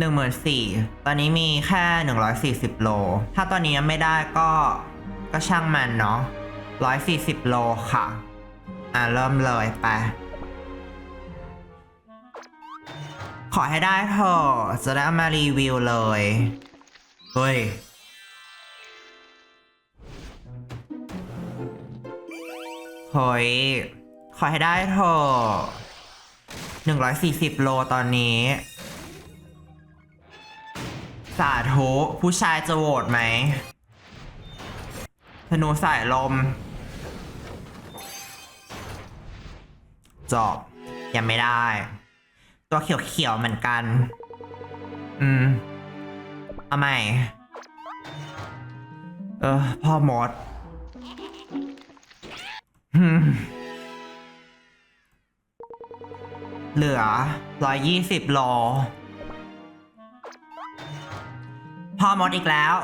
หนึ่งหมื่นสี่ตอนนี้มีแค่หนึ่งร้อยสี่สิบโล ถ้าตอนนี้ยังไม่ได้ก็ก็ช่างมันเนาะร้อยสี่สิบโลค่ะ อะ เริ่มเลยไป ขอให้ได้เถอะจะได้มารีวิวเลย เฮ้ยเฮ้ยขอให้ได้เถอะหนึ่งร้อยสี่สิบโลตอนนี้ สาธุผู้ชายจะโหวตไหมธนูสายลมจบยังไม่ได้ ตัวเขียวๆเหมือนกัน อืมเอาใหม่ เออ พ่อมดเหลือร้อยยี่สิบโล พ่อมดอีกแล้ว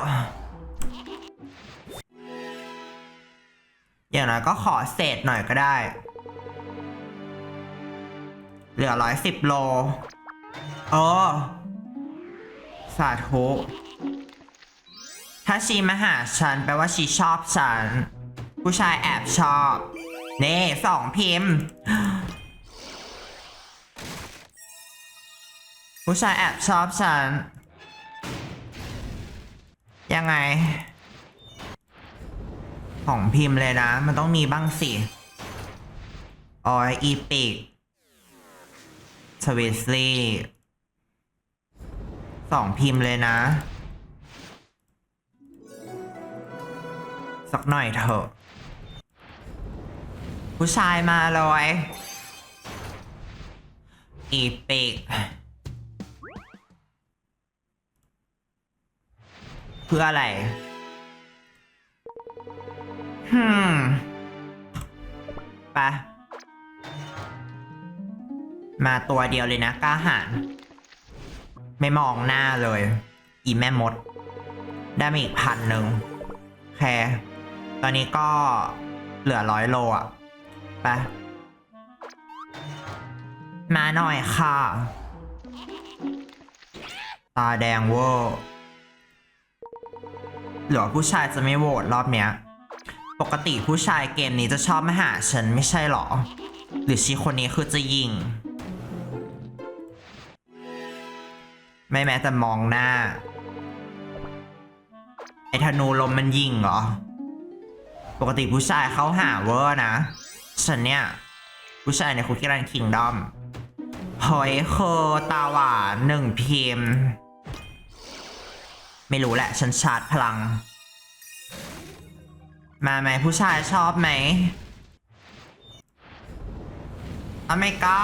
อย่างน้อยก็ขอเศษหน่อยก็ได้ เหลือร้อยสิบโลเออสาธุ ถ้าชีมาหาฉันแปลว่าชีชอบฉัน ผู้ชายแอบชอบเน่สองพิมพ์ ผู้ชายแอบชอบฉัน ยังไง ของพิมพ์เลยนะ มันต้องมีบ้างสิออยอีปิกสวิสลีสองพิมพ์เลยนะ สักหน่อยเถอะ ผู้ชายมาเลยอีปิก เพื่ออะไรฮึมไปะมาตัวเดียวเลยนะกล้าหาญไม่มองหน้าเลย อีแม่มด ได้มาอีกพันหนึ่งโอเคตอนนี้ก็เหลือร้อยโลอะไปมาหน่อยค่ะ ตาแดงเวอร์ หรือว่าผู้ชายจะไม่โหวตรอบเนี้ย ปกติผู้ชายเกมนี้จะชอบมาหาฉันไม่ใช่หรอ หรือชีคนนี้คือจะยิง ไม่แม้แต่มองหน้า ไอธนูลมมันยิงเหรอ ปกติผู้ชายเขาหาเวอร์นะ ฉันเนี่ย ผู้ชายในคุกกี้รันคิงดอมเฮ้ยคือตาหวานหนึ่งพิมพ์ ไม่รู้แหละ ฉันชาร์จพลัง มาไหมผู้ชายชอบไหมอเมริกา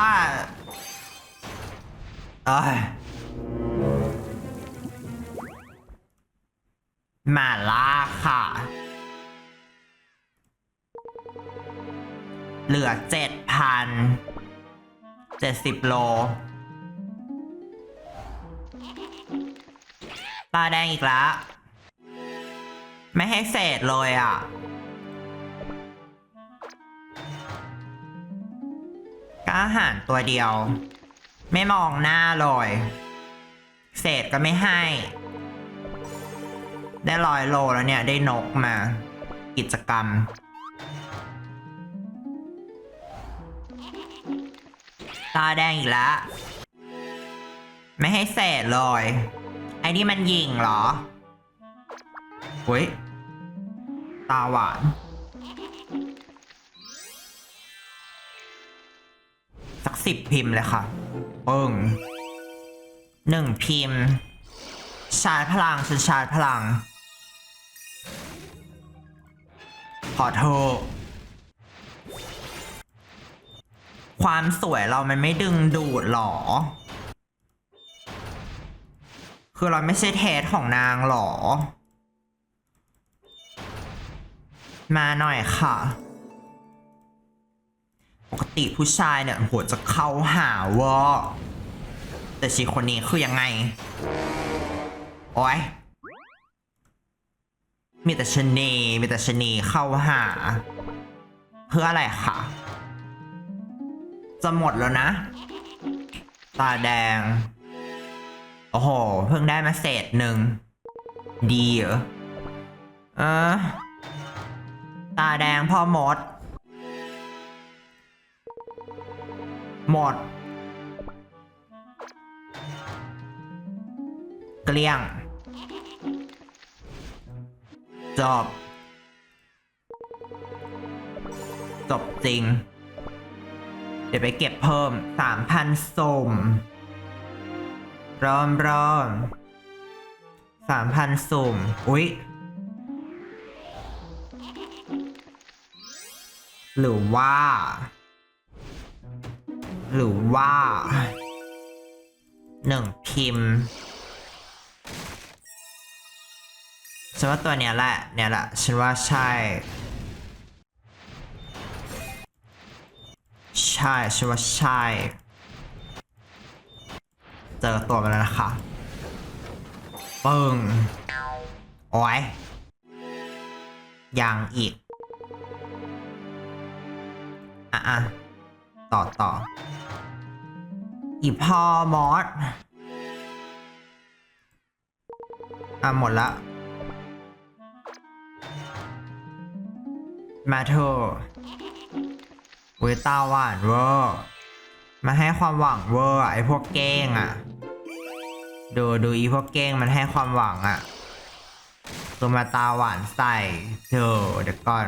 เอ้ยมาล่าค่ะ เหลือเจ็ดพันเจ็ดสิบโล ตาแดงอีกแล้วไม่ให้เศษเลยอะกล้าหารตัวเดียว ไม่มองหน้าเลย เศษก็ไม่ให้ ได้ร้อยโลแล้วเนี่ย ได้นกมา กิจกรรม ตาแดงอีกแล้ว ไม่ให้เศษเลย ไอ้นี่มันยิงเหรอเฮ้ย ตาหวาน สักสิบพิมพ์เลยค่ะปึ้งหนึ่งพิมพ์ ชาร์จพลังฉันชาร์จพลัง ขอโทษความสวยเรามันไม่ดึงดูดหรอ คือเราไม่ใช่เทสของนางหรอ มาหน่อยค่ะ ปกติผู้ชายเนี่ยโหจะเข้าหาว่าแต่ชีคนนี้คือยังไง โอ้ยมีแต่ชะนีมีแต่ชะนีเข้าหา เพื่ออะไรค่ะ จะหมดแล้วนะ ตาแดง โอ้โห เพิ่งได้มาเศษหนึ่ง ดีเหรอ เออ ตาแดงพ่อมด หมด เกลี้ยง จบ จบจริง เดี๋ยวไปเก็บเพิ่มสามพันสม ริ่มริ่มสามพันสุ่ม อุ๊ย หรือว่า หรือว่าหนึ่งพิมพ์ฉันว่าตัวเนี้ยแหละ เนี่ยแหละ ฉันว่าใช่ ใช่ ฉันว่าใช่ เจอตัวมาแล้วนะคะปึ้งโอ้ยยังอีก อะอะต่อต่อ อีพอมอสอะ หมดละมาเถอะอุ้ยตาหวานเวอร์ มาให้ความหวังเวอร์ ไอพวกเก้งอะ ดูดูอีพวกเก้งมันให้ความหวังอะตัวมาตาหวานใส่เธอเดี๋ยวก่อน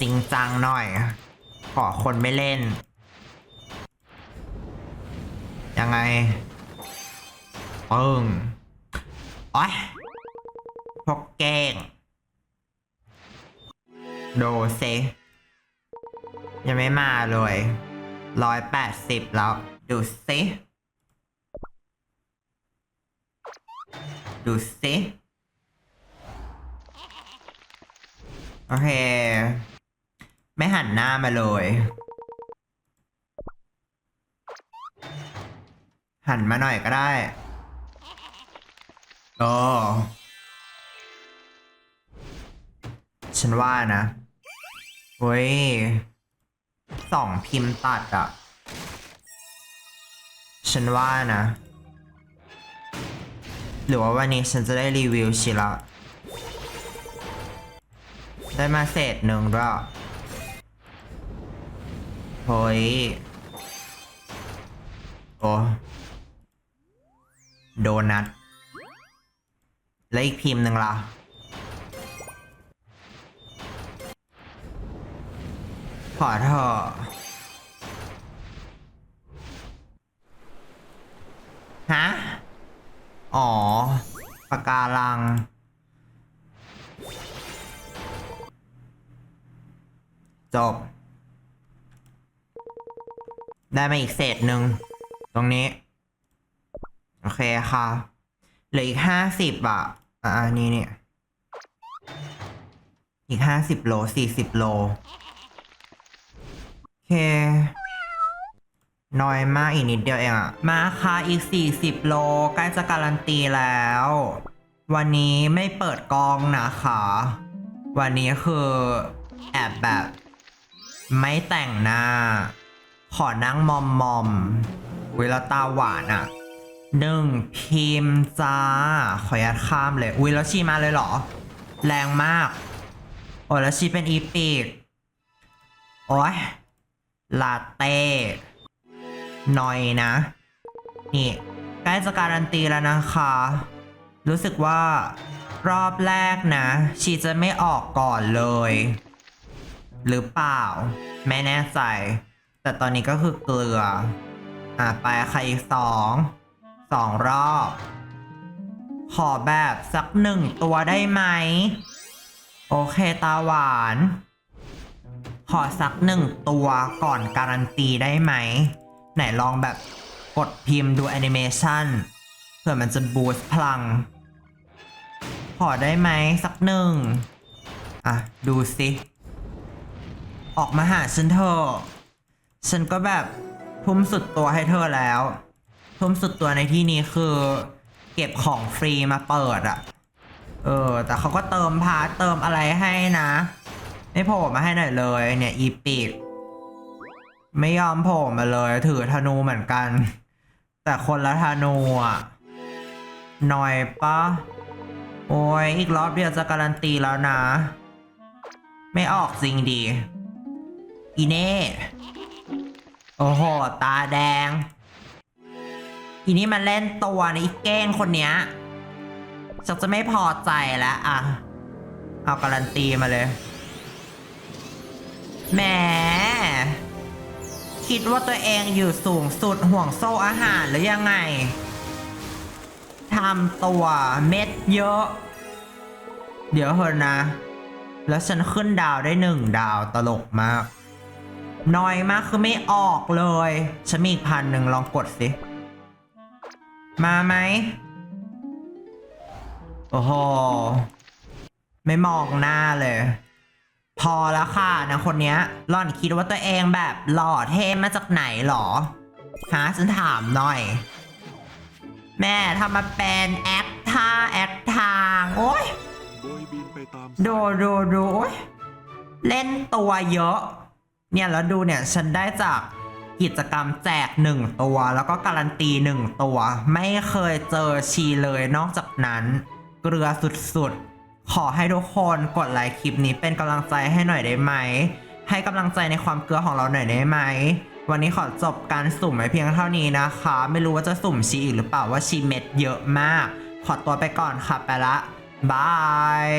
จริงจังหน่อย ขอคนไม่เล่น ยังไงปึ้งโอ้ยพวกเก้งโดเซยังไม่มาเลยร้อยแปดสิบแล้ว ดูซิดูซิโอเค ไม่หันหน้ามาเลย หันมาหน่อยก็ได้โอ้ฉันว่านะเฮ้ยสองพิมพ์ตัดอะ ฉันว่านะ หรือว่าวันนี้ฉันจะได้รีวิวชิละ ได้มาเศษหนึ่งด้วยอะเฮ้ยโอ้โดนัทแล้วอีกพิมพ์หนึ่งล่ะขอเถอะ ฮะ อ๋อปากการัง จบ ได้มาอีกเศษหนึ่ง ตรงนี้ โอเคค่ะเหลืออีกห้าสิบอะ อ่านี่เนี่ย อีกห้าสิบโลสี่สิบโล โอเค น้อยมากอีกนิดเดียวเองอะมาค่ะอีก 40 โลใกล้จะการันตีแล้ว วันนี้ไม่เปิดกล้องนะคะ วันนี้คือแอบแบบ ไม่แต่งหน้า ขอนั่งมอมมอมเวลาตาหวานอะหนึ่งพิมจ้า ขออนุญาข้ามเลย อุ้ยแล้วชีมาเลยเหรอ แรงมาก โอ้แล้วชีเป็นอีปีก โอ้ยลาเต้ หน่อยนะ นี่ใกล้จะการันตีแล้วนะคะ รู้สึกว่ารอบแรกนะ ชีจะไม่ออกก่อนเลย หรือเปล่า ไม่แน่ใจ แต่ตอนนี้ก็คือเกลือ อะ ไปใค่ะอีกสองสองรอบ ขอแบบสักหนึ่งตัวได้ไหม โอเคตาหวาน ขอสักหนึ่งตัวก่อนการันตีได้ไหม ไหนลองแบบกดพิมพ์ดูแอนิเมชันเผื่อมันจะบูสต์พลัง ขอได้ไหมสักหนึ่ง อะ ดูสิ ออกมาหาฉันเถอะฉันก็แบบทุ่มสุดตัวให้เธอแล้ว ทุ่มสุดตัวในที่นี้คือ เก็บของฟรีมาเปิดอะเออ แต่เขาก็เติมพาร์ทเติมอะไรให้นะ ไม่โผล่มาให้หน่อยเลยเนี่ย อีปิก ไม่ยอมโผล่มาเลย ถือธนูเหมือนกัน แต่คนละธนูอะหน่อยปะโอ้ยอีกรอบเดียวจะการันตีแล้วนะ ไม่ออกจริงดีอีเน่ โอ้โห ตาแดง อีนี่มันเล่นตัวนะอีเก้งคนเนี้ยฉันจะไม่พอใจแล้วอะ เอาการันตีมาเลยแหม คิดว่าตัวเองอยู่สูงสุดห่วงโซ่อาหารหรือยังไงทำตัวเม็ดเยอะ เดี๋ยวเถอะนะ แล้วฉันขึ้นดาวได้หนึ่งดาวตลกมาก น้อยมากคือไม่ออกเลย ฉันมีอีกพันหนึ่งลองกดสิ มาไหมโอ้โห ไม่มองหน้าเลย พอแล้วค่ะนะคนเนี้ยหล่อนคิดว่าตัวเองแบบหล่อเท่มาจากไหนหรอฮะฉันถามหน่อย แม่ทำมาเป็นแอคท่าแอคทาง โอ้ยโบยบินไปตามดูดูดูโอ๊ยเล่นตัวเยอะ เนี่ยแล้วดูเนี่ยฉันได้จากกิจกรรมแจกหนึ่งตัว แล้วก็การันตีหนึ่งตัว ไม่เคยเจอชีเลยนอกจากนั้น เกลือสุดๆ ขอให้ทุกคนกดไลค์คลิปนี้เป็นกำลังใจให้หน่อยได้ไหม ให้กำลังใจในความเกลือของเราหน่อยได้ไหม วันนี้ขอจบการสุ่มไว้เพียงเท่านี้นะคะ ไม่รู้ว่าจะสุ่มชีอีกหรือเปล่าว่าชีเม็ดเยอะมาก ขอตัวไปก่อนค่ะไปละบาย